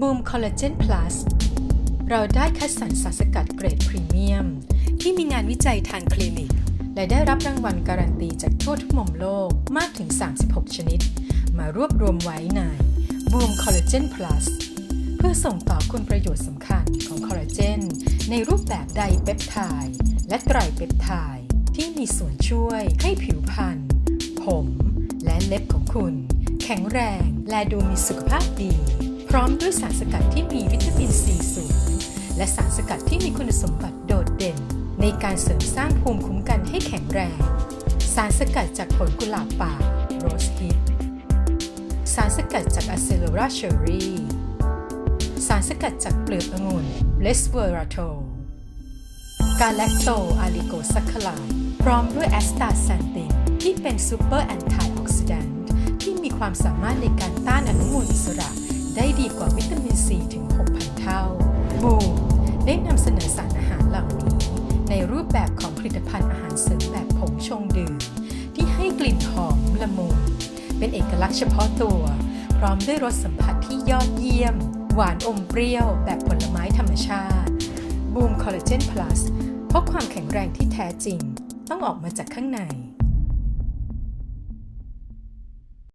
บูมคอลลาเจนพลัสเราได้คัดสรรสารสกัดเกรดพรีเมียม ที่มีงานวิจัยทางคลินิก และได้รับรางวัลการันตีจากทั่วทุกมุมโลกมากถึง 36 ชนิด มารวบรวมไว้ในบูมคอลลาเจนพลัสเพื่อส่งต่อคุณประโยชน์สำคัญของคอลลาเจน ในรูปแบบไดเปปไทด์และไตรเปปไทด์ที่มีส่วนช่วยให้ผิวพรรณผม และเล็บของคุณ แข็งแรงและดูมีสุขภาพดี พร้อมด้วยสารสกัดที่มีวิตามินซีสูง และสารสกัดที่มีคุณสมบัติโดดเด่น ในการเสริมสร้างภูมิคุ้มกันให้แข็งแรง สารสกัดจากผลกุหลาบป่าโรสฮิปสารสกัดจากอะเซโลราเชอรี่สารสกัดจากเปลือกองุ่นเลสเวอราโทกาแลคโตอะลิโกซัคคลายพร้อมด้วยแอสตาแซนตินที่เป็นซูเปอร์แอนตี้ออกซิแดนต์ที่มีความสามารถในการต้านอนุมูลอิสระ ได้ดีกว่าวิตามินซีถึง 6,000 เท่า บูมได้นำเสนอสารอาหารเหล่านี้ ในรูปแบบของผลิตภัณฑ์อาหารเสริมแบบผงชงดื่ม ที่ให้กลิ่นหอมละมุนเป็นเอกลักษณ์เฉพาะตัว พร้อมด้วยรสสัมผัสที่ยอดเยี่ยม หวานอมเปรี้ยว แบบผลไม้ธรรมชาติบูมคอลลาเจนพลัสเพราะความแข็งแรงที่แท้จริง ต้องออกมาจากข้างใน